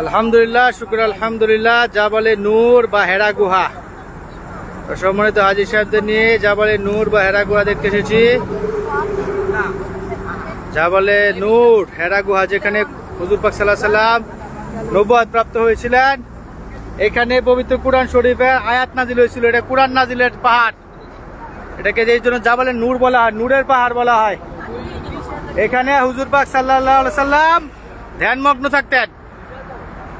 আলহামদুলিল্লাহ, শুক্র আলহামদুলিল্লাহ, যা বলে নূর বা হেরা গুহা। সম্মানিত হাজি সাহেবদের নিয়ে যা বলে নূর বা হেরা গুহা দেখতে এসেছি। যা বলে নূর, হেরা গুহা, যেখানে হুজুর পাক সাল্লাহ সাল্লাম নবুয়াদ প্রাপ্ত হয়েছিলেন, এখানে পবিত্র কোরআন শরীফের আয়াত নাজিল হয়েছিল। এটা কোরআন নাজিলের পাহাড়। এটাকে যেই জন্য যা বলে নূর বলা হয়, নূরের পাহাড় বলা হয়। এখানে হুজুর পাক সাল্লাহ সাল্লাম ধ্যানমগ্ন থাকতেন।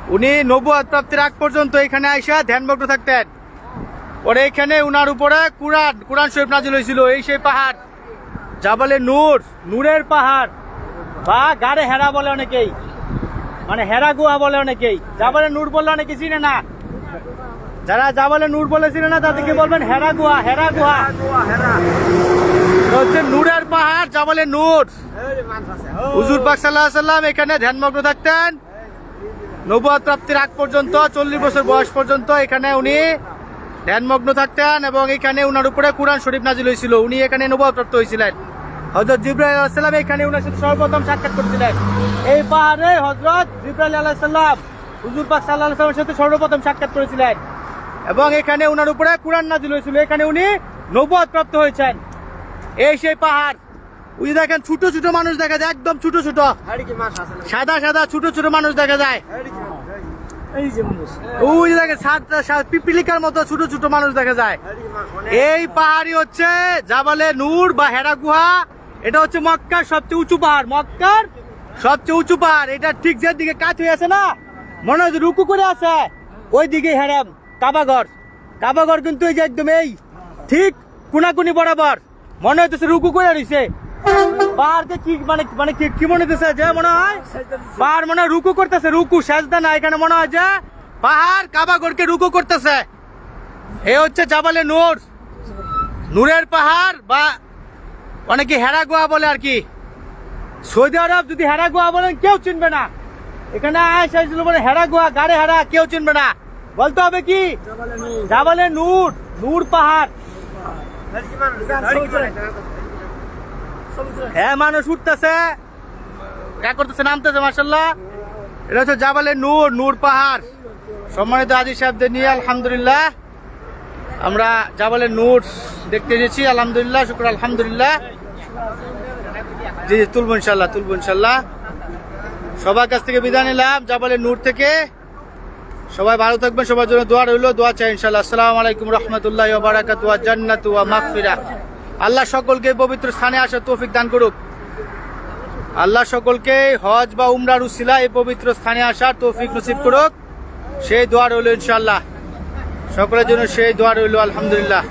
উনি নবুয়াদ প্রাপ্তির আগ পর্যন্ত এখানে আইসা ধ্যানমগ্ন থাকতেন। পরে এখানে উনার উপরে কুরআন, কোরআন শরীফ নাজিল হয়েছিল, এই সেই পাহাড়। যা বলে নূর, নূরের পাহাড়। বা গাড়ে হেরা বলে অনেকেই। মানে হেরা গুহা বলে অনেকেই। যা বলে নূর বলে অনেকে চিনে না। যারা যা বলে নূর বলে চিনে না, তাদেরকে বলবেন হেরা গুহা হেরা গুহা। হচ্ছে নূরের পাহাড়, যা বলে নূর। হুজুর পাক সাল্লাহ সাল্লাম এখানে ধ্যানমগ্ন থাকতেন। নবুয়াদ প্রাপ্তির আগ পর্যন্ত চল্লিশ বছর বয়স পর্যন্ত এখানে উনি ধ্যানমগ্ন থাকতেন এবং এখানে উনার উপরে কোরআন শরীফ নাজিল হয়েছিল। উনি এখানে নবুয়াদ প্রাপ্ত হয়েছিলেন। হজরত জিব্রাইল আলাইসাল্লাম এখানে উনার সাথে সর্বপ্রথম সাক্ষাৎ করেছিলেন। এই পাহাড়ে হজরত জিব্রাইল আলাইসাল্লাম হুজুর পাক সাল্লাহ সাল্লামের সাথে সর্বপ্রথম সাক্ষাৎ করেছিলেন। এবং এখানে উনার উপরে কোরআন নাজিল হয়েছিল। এখানে উনি নবুয়াদ প্রাপ্ত হয়েছেন। এই সেই পাহাড় ওই যে দেখেন ছোট ছোট মানুষ দেখা যায় একদম ছোট ছোট। সাদা সাদা ছোট ছোট মানুষ দেখা যায়। এই যে মানুষ ওই সা- পিপিলিকার মতো ছোট ছোট মানুষ দেখা যায়। এই পাহাড়ই হচ্ছে জাবালে নূর বা হেরা গুহা। এটা হচ্ছে মক্কার সবচেয়ে উঁচু পাহাড়। মক্কার সবচেয়ে উঁচু পাহাড়। এটা ঠিক যে দিকে কাজ হয়ে আছে না মনে হয় যে রুকু করে আছে। ওই দিকে হেরাম কাবাগর। কাবাগর কিন্তু এই যে একদম এই ঠিক কুনাকুনি বরাবর। মনে হইতেছে রুকু করে রইছে। পাহাড়কে কি মানে মানে কি কি মনে হইতেছে যে মনে হয়? পাহাড় মনে হয় রুকু করতেছে রুকু সাজদা না এখানে মনে হয় যে পাহাড় কাবাগরকে রুকু করতেছে। এ হচ্ছে জাবালে নূর। নূরের পাহাড় বা অনেকে হেরা গোয়া বলে আর কি? সৌদি আরব যদি হেরা গোয়া বলেন কেউ চিনবে না। এখানে আয়সা বলে হেরা গোয়া গাড়ে হেরা কেউ চিনবে না। বলতে হবে কি? জাবালে নূর। নূর পাহাড়। হ্যাঁ মানুষ উঠতেছে। যা করতেছে? নামতেছে মার্শাল্লাহ এটা হচ্ছে জাবালে নূর নূর পাহাড়। সম্মানিত আদি সাহেবদের নিয়ে, আলহামদুলিল্লাহ। আমরা জাবালে নূর দেখতে এসেছি, আলহামদুলিল্লাহ, শুক্র, আলহামদুলিল্লাহ। জি জি, তুলবো ইনশাল্লাহ তুলবো ইনশাল্লাহ সবার কাছ থেকে বিদায় নিলাম জাবালে নূর থেকে। সবাই ভালো থাকবেন, সবার জন্য দোয়া রইল, দোয়া চাই ইনশাল্লাহ আসসালামু আলাইকুম রহমতুল্লাহ বারাকাত ওয়া জান্নাত ওয়া মাগফিরা আল্লাহ সকলকে পবিত্র স্থানে আসার তৌফিক দান করুক। আল্লাহ সকলকে হজ বা উমরার উসিলা এই পবিত্র স্থানে আসার তৌফিক নসিব করুক। সেই দোয়া রইল ইনশাল্লাহ সকলের জন্য সেই দোয়া রইল, আলহামদুলিল্লাহ।